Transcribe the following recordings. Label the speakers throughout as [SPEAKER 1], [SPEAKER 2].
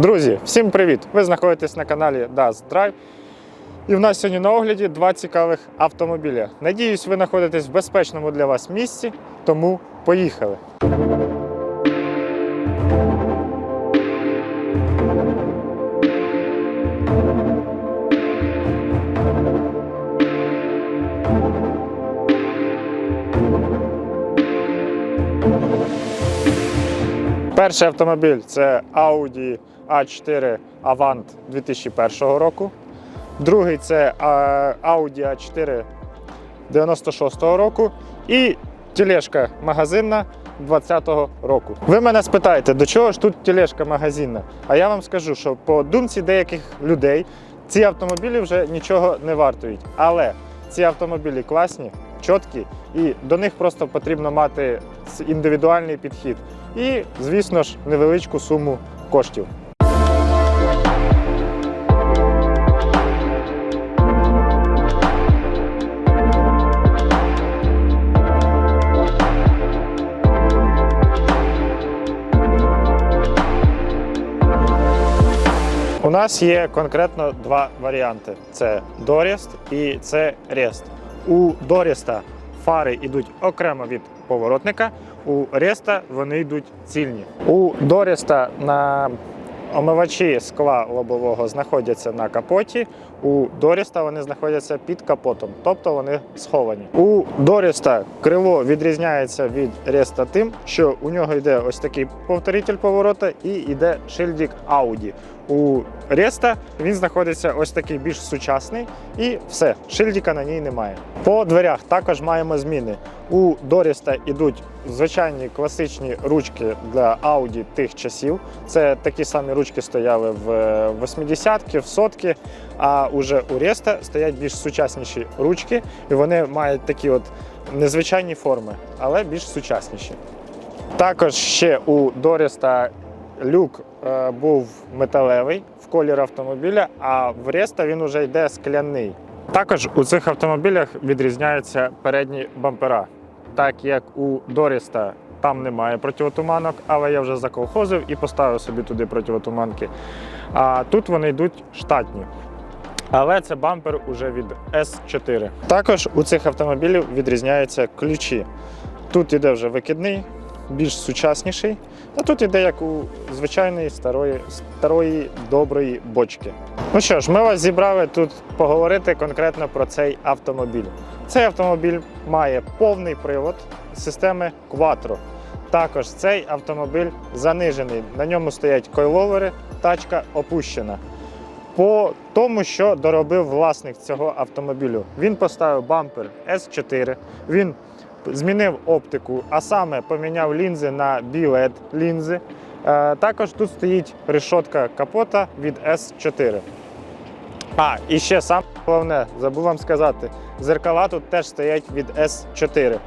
[SPEAKER 1] Друзі, всім привіт! Ви знаходитесь на каналі DAS Drive. І в нас сьогодні на огляді два цікавих автомобіля. Надіюсь, ви знаходитесь в безпечному для вас місці, тому поїхали. Перший автомобіль це Audi A4 Avant 2001 року. Другий це Audi A4 96 року. І тележка магазинна 20-го року. Ви мене спитаєте, до чого ж тут тележка магазинна? А я вам скажу, що по думці деяких людей ці автомобілі вже нічого не вартують. Але ці автомобілі класні, чіткі, і до них просто потрібно мати індивідуальний підхід. І, звісно ж, невеличку суму коштів. У нас є конкретно два варіанти: це Доріст і це Рест. У Доріста фари йдуть окремо від поворотника, у Реста вони йдуть цільні. У Доріста на омивачі скла лобового знаходяться на капоті. У Доріста вони знаходяться під капотом, тобто вони сховані. У Доріста крило відрізняється від Реста тим, що у нього йде ось такий повторитель поворота і йде шильдик Audi. У Реста він знаходиться ось такий більш сучасний, і все, шильдика на ній немає. По дверях також маємо зміни. У Доріста йдуть звичайні класичні ручки для Audi тих часів. Це такі самі ручки стояли в 80-ки, в сотки. А уже у Реста стоять більш сучасніші ручки, і вони мають такі от незвичайні форми, але більш сучасніші. Також ще у Доріста люк е, був металевий в колір автомобіля, а в Реста він уже йде скляний. Також у цих автомобілях відрізняються передні бампера. Так як у Доріста там немає противотуманок, але я вже заколхозив і поставив собі туди противотуманки. А тут вони йдуть штатні. Але це бампер уже від S4. Також у цих автомобілів відрізняються ключі. Тут іде вже викидний, більш сучасніший, а тут іде як у звичайної старої, старої доброї бочки. Ну що ж, ми вас зібрали тут поговорити конкретно про цей автомобіль. Цей автомобіль має повний привод системи Quattro. Також цей автомобіль занижений. На ньому стоять койловери, тачка опущена. По тому, що доробив власник цього автомобілю, він поставив бампер S4, він змінив оптику, а саме поміняв лінзи на білет лінзи. Е, Також тут стоїть решотка капота від S4. А, і ще саме головне, забув вам сказати, зеркала тут теж стоять від S4.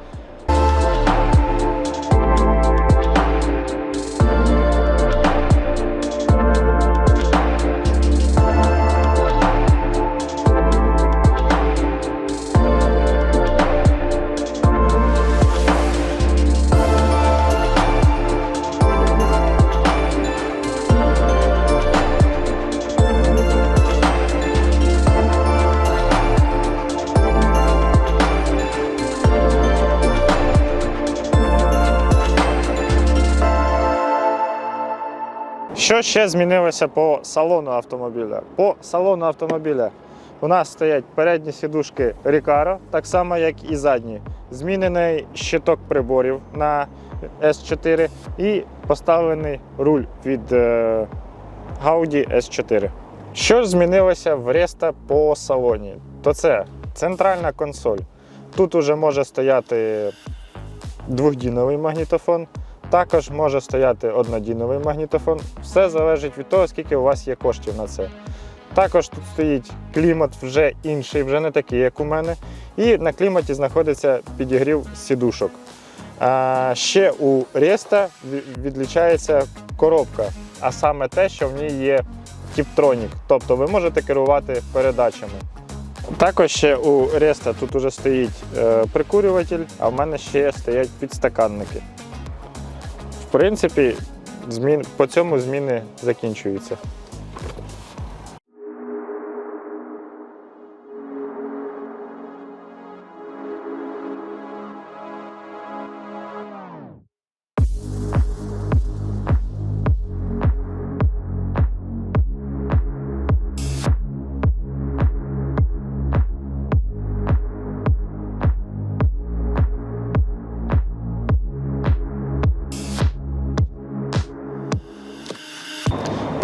[SPEAKER 1] Що ще змінилося по салону автомобіля? По салону автомобіля у нас стоять передні сідушки Recaro, так само як і задні. Змінений щиток приборів на S4 і поставлений руль від е, Audi S4. Що ж змінилося в Реста по салоні? То це центральна консоль. Тут уже може стояти двохдіновий магнітофон. Також може стояти однодіновий магнітофон. Все залежить від того, скільки у вас є коштів на це. Також тут стоїть клімат вже інший, вже не такий, як у мене. І на кліматі знаходиться підігрів сідушок. А ще у Реста відлічається коробка, а саме те, що в ній є тіптронік, тобто ви можете керувати передачами. Також ще у Реста тут уже стоїть е, прикурюватель, а в мене ще стоять підстаканники. Принципі, змін, по цьому зміни закінчуються.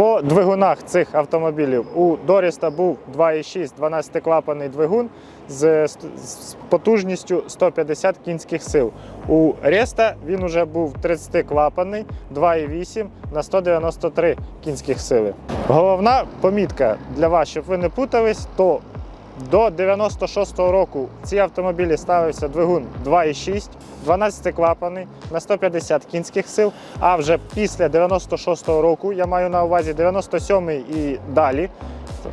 [SPEAKER 1] По двигунах цих автомобілів у Доріста був 2,6 12-клапаний двигун з, потужністю 150 кінських сил. У Реста він уже був 30-клапаний 2,8 на 193 кінських сили. Головна помітка для вас, щоб ви не путались, то до 96-го року ці автомобілі ставився двигун 2,6, 12-клапаний на 150 кінських сил. А вже після 96-го року, я маю на увазі 97-й і далі,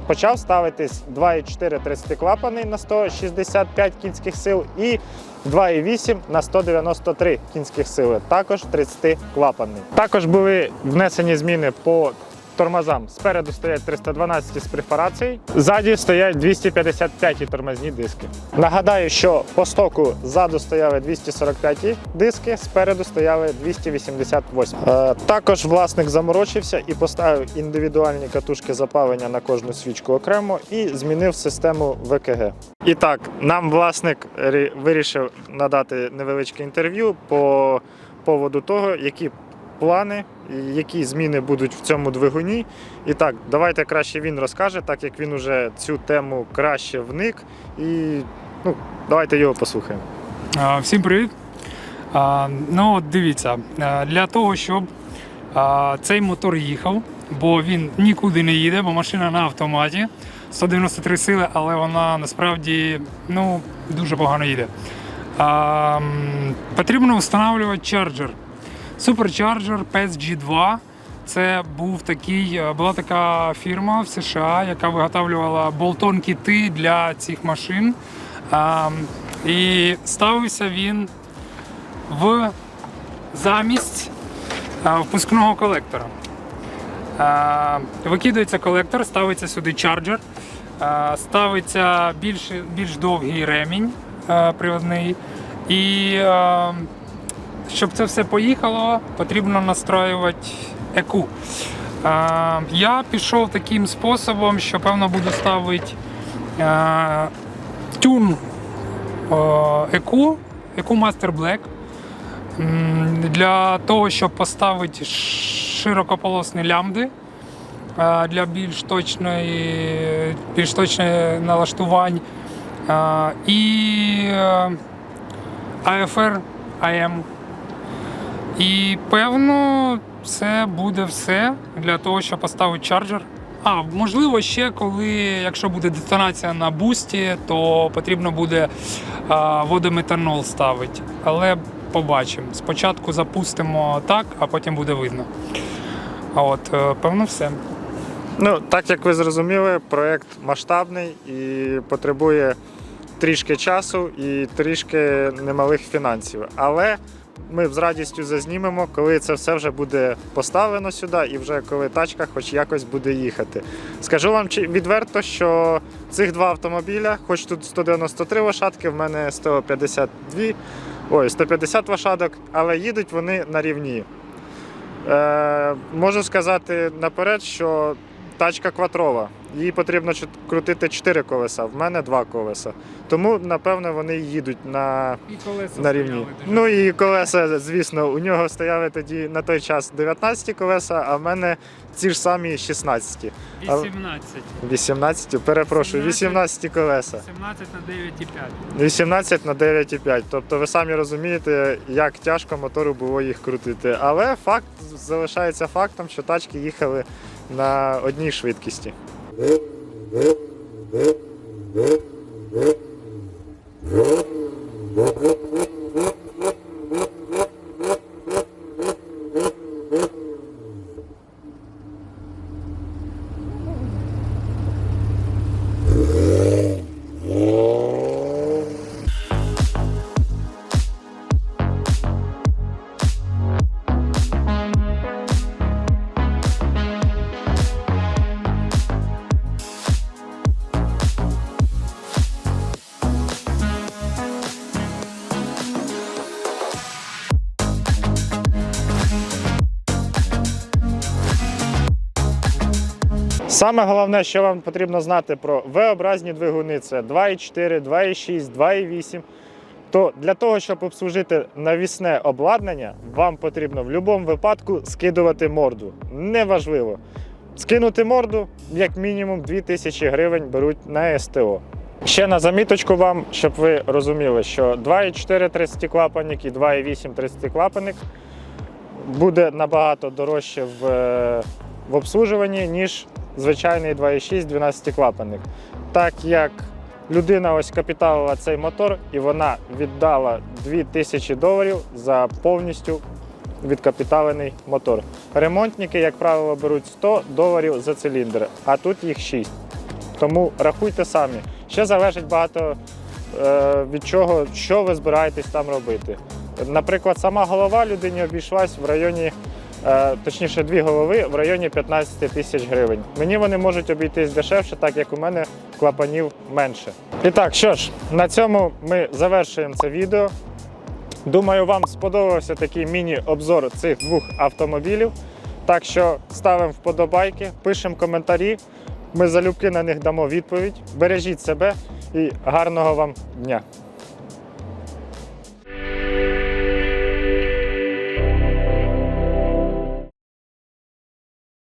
[SPEAKER 1] почав ставитись 2,4 30-клапаний на 165 кінських сил і 2,8 на 193 кінських сили, також 30-клапаний. Також були внесені зміни по тормозам. Спереду стоять 312 з перфорацією, ззаді стоять 255 тормозні диски. Нагадаю, що по стоку ззаду стояли 245 диски, спереду стояли 288. Е, також власник заморочився і поставив індивідуальні катушки запалення на кожну свічку окремо і змінив систему ВКГ. І так, нам власник вирішив надати невеличке інтерв'ю по поводу того, які плани, які зміни будуть в цьому двигуні. І так, давайте краще він розкаже, так як він уже цю тему краще вник. І ну, давайте його послухаємо.
[SPEAKER 2] Всім привіт. Ну, от дивіться, для того, щоб цей мотор їхав, бо він нікуди не їде, бо машина на автоматі 193 сили, але вона насправді ну, дуже погано їде. Потрібно встановлювати чарджер. Supercharger PSG2. Це був такий, е, була така фірма в США, яка виготовлювала болтон-кіти для цих машин. І ставився він в замість впускного колектора. А, викидується колектор, ставиться сюди чарджер, ставиться більш, більш довгий ремінь приводний. І а, щоб це все поїхало, потрібно настраювати еку. А, я пішов таким способом, що певно буду ставити а, тюн еку, еку Master Black. Для того, щоб поставити широкополосні лямбди для більш точної, більш точної налаштувань. І е, AFR AM. І певно, це буде все для того, щоб поставити чарджер. А, можливо, ще коли, якщо буде детонація на бусті, то потрібно буде а, водометанол ставити. Але побачимо. Спочатку запустимо так, а потім буде видно. А от, е, певно, все.
[SPEAKER 1] Ну, так як ви зрозуміли, проєкт масштабний і потребує трішки часу і трішки немалих фінансів. Але ми з радістю зазнімемо, коли це все вже буде поставлено сюди, і вже коли тачка хоч якось буде їхати. Скажу вам відверто, що цих два автомобіля, хоч тут 193 лошадки, в мене 152, ой, 150 лошадок, але їдуть вони на рівні. Е, можу сказати наперед, що тачка квадрова. Їй потрібно крутити 4 колеса, в мене 2 колеса. Тому, напевно, вони їдуть на,
[SPEAKER 2] І колеса
[SPEAKER 1] на рівні.
[SPEAKER 2] стояли.
[SPEAKER 1] Ну і колеса, звісно, у нього стояли тоді на той час 19 колеса, а в мене ці ж самі 16. а-
[SPEAKER 2] 18.
[SPEAKER 1] 18, перепрошую, 18 колеса.
[SPEAKER 2] 17 на 9,5.
[SPEAKER 1] 18 на 9,5. Тобто ви самі розумієте, як тяжко мотору було їх крутити. Але факт залишається фактом, що тачки їхали на одній швидкості. Саме головне, що вам потрібно знати про V-образні двигуни, це 2,4, 2,6, 2,8. То для того, щоб обслужити навісне обладнання, вам потрібно в будь-якому випадку скидувати морду. Неважливо. Скинути морду, як мінімум 2000 гривень беруть на СТО. Ще на заміточку вам, щоб ви розуміли, що 2,4 30-клапанник і 2,8 30-клапанник буде набагато дорожче в, е, в обслужуванні, ніж звичайний 2,6 12-клапанник. Так як людина ось капіталила цей мотор і вона віддала 2000 доларів за повністю відкапіталений мотор. Ремонтники, як правило, беруть 100 доларів за циліндр, а тут їх 6. Тому рахуйте самі. Ще залежить багато е, від чого, що ви збираєтесь там робити. Наприклад, сама голова людині обійшлась в районі, точніше, дві голови в районі 15 тисяч гривень. Мені вони можуть обійтись дешевше, так як у мене клапанів менше. І так, що ж, на цьому ми завершуємо це відео. Думаю, вам сподобався такий міні-обзор цих двох автомобілів. Так що ставимо вподобайки, пишемо коментарі. Ми залюбки на них дамо відповідь. Бережіть себе і гарного вам дня!